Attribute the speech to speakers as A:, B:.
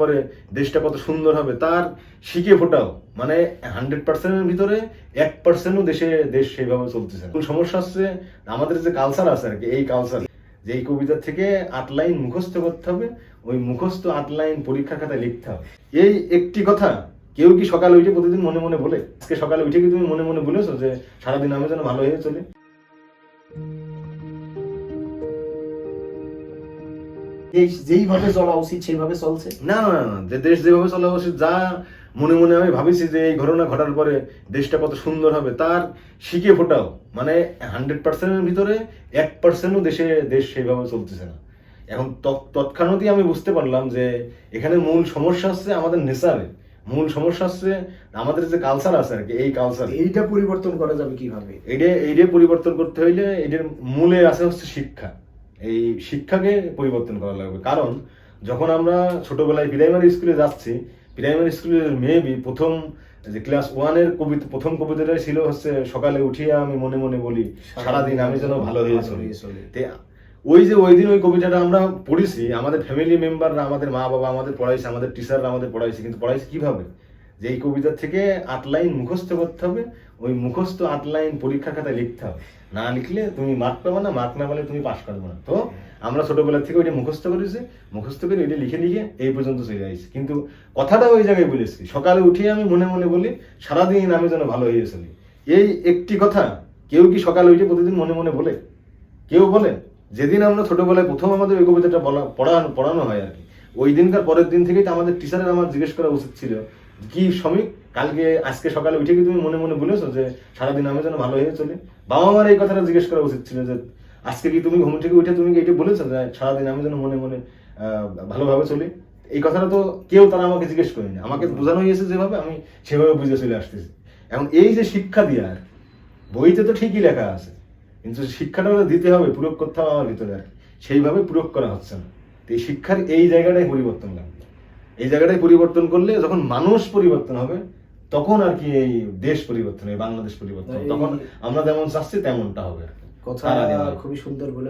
A: পরে দেশটা কত সুন্দর হবে, তার শিখে ফোটাও। মানে হান্ড্রেড পার্সেন্টের ভিতরে এক পার্সেন্টও দেশে, দেশ সেইভাবে চলতেছে না। মূল সমস্যা হচ্ছে আমাদের যে কালচার আছে আর কি, এই কালচার যে কবিতা থেকে আট লাইন মুখস্থ করতে হবে, ওই মুখস্থ আট লাইন পরীক্ষার খাতায় লিখতে হবে। এই একটি কথা কেউ কি সকালে উঠে প্রতিদিন মনে মনে বলে? আজকে সকালে উঠে কি তুমি মনে মনে বলেছ যে সারাদিন আমি যেন ভালো হয়ে চলি?
B: দেশ যেইভাবে চলা উচিত সেইভাবে চলছে?
A: না না না, যে দেশ যেভাবে চলা উচিত যা মনে মনে আমি ভাবিছি যে এই ঘটনা ঘটার পরে দেশটা কত সুন্দর হবে তার শিখে ফোটাও। মানে হান্ড্রেড পার্সেন্টের ভিতরে এক পার্সেন্টও দেশে দেশ সেইভাবে চলতেছে না। এখন তৎ- তৎক্ষণাৎই আমি বুঝতে পারলাম যে এখানে মূল সমস্যা হচ্ছে আমাদের নেচারে মূল সমস্যা হচ্ছে আমাদের যে কালচার আছে আর কি এই কালচার
B: এইটা পরিবর্তন করা যাবে কীভাবে?
A: এইটা এইটা পরিবর্তন করতে হইলে এটার মূলে আছে হচ্ছে শিক্ষা। এই শিক্ষাকে পরিবর্তন করা লাগবে। কারণ যখন আমরা ছোটবেলায় প্রাইমারি স্কুলে যাচ্ছি প্রাইমারি স্কুলের মেবি প্রথম যে ক্লাস ওয়ানের কবিতা প্রথম কবিতাটাই ছিল হচ্ছে সকালে উঠিয়ে আমি মনে মনে বলি সারাদিন আমি যেন ভালো হয়ে চলি।
B: চলি।
A: ওই যে ওই দিন ওই কবিতাটা আমরা পড়েছি আমাদের ফ্যামিলি মেম্বাররা আমাদের মা বাবা আমাদের পড়াইছে আমাদের টিচাররা আমাদের পড়াইছে কিন্তু পড়াইছে কীভাবে? যে এই কবিতা থেকে আট লাইন মুখস্থ করতে হবে, ওই মুখস্থ আট লাইন পরীক্ষার খাতায় লিখতে হবে। না লিখলে তুমি মার্ক পাবে না মার্ক না পেলে তুমি পাস করবে না। তো আমরা ছোটবেলা থেকে ওইটা মুখস্থ করেছি। মুখস্থ করে ওইটা লিখে লিখে এই পর্যন্ত চলে আসছি কিন্তু কথাটা ওই জায়গায় বলেছি সকালে উঠে আমি মনে মনে বলি, সারাদিন আমি যেন ভালো হয়ে চলি। এই একটি কথা কেউ কি সকালে উঠে প্রতিদিন মনে মনে বলে? কেউ বলে? যেদিন আমরা ছোটবেলায় প্রথম আমাদের ওই কবিতাটা পড়ানো পড়ানো হয় আর কি। ওই দিনকার পরের দিন থেকেই তো আমাদের টিচারের আমার জিজ্ঞেস করা উচিত ছিল কি শ্রমিক? কালকে, আজকে সকালে উঠে কি তুমি মনে মনে বলেছ যে সারাদিন আমি যেন ভালো হয়ে চলি? বাবা মার এই কথাটা জিজ্ঞেস করা উচিত ছিল যে, আজকে কি তুমি ঘুম থেকে উঠে তুমি কি এটা বলেছ যে সারাদিন আমি যেন মনে মনে ভালোভাবে চলি? এই কথাটা তো কেউ তারা আমাকে জিজ্ঞেস করেনি। আমাকে বোঝানো হয়েছে যেভাবে আমি সেভাবে বুঝে চলে আসতেছি। এখন এই যে শিক্ষা দিয়া আর বইতে তো ঠিকই লেখা আছে, কিন্তু শিক্ষাটা দিতে হবে, প্রয়োগ করতে হবে আমার ভিতরে আর। সেইভাবে প্রয়োগ করা হচ্ছে না। এই শিক্ষার এই জায়গাটাই পরিবর্তন লাগবে। এই জায়গাটাই পরিবর্তন করলে যখন মানুষ পরিবর্তন হবে তখন আর কি এই দেশ পরিবর্তন হবে বাংলাদেশ পরিবর্তন তখন আমরা যেমন চাচ্ছি তেমনটা হবে।
B: কথা। খুবই সুন্দর বলে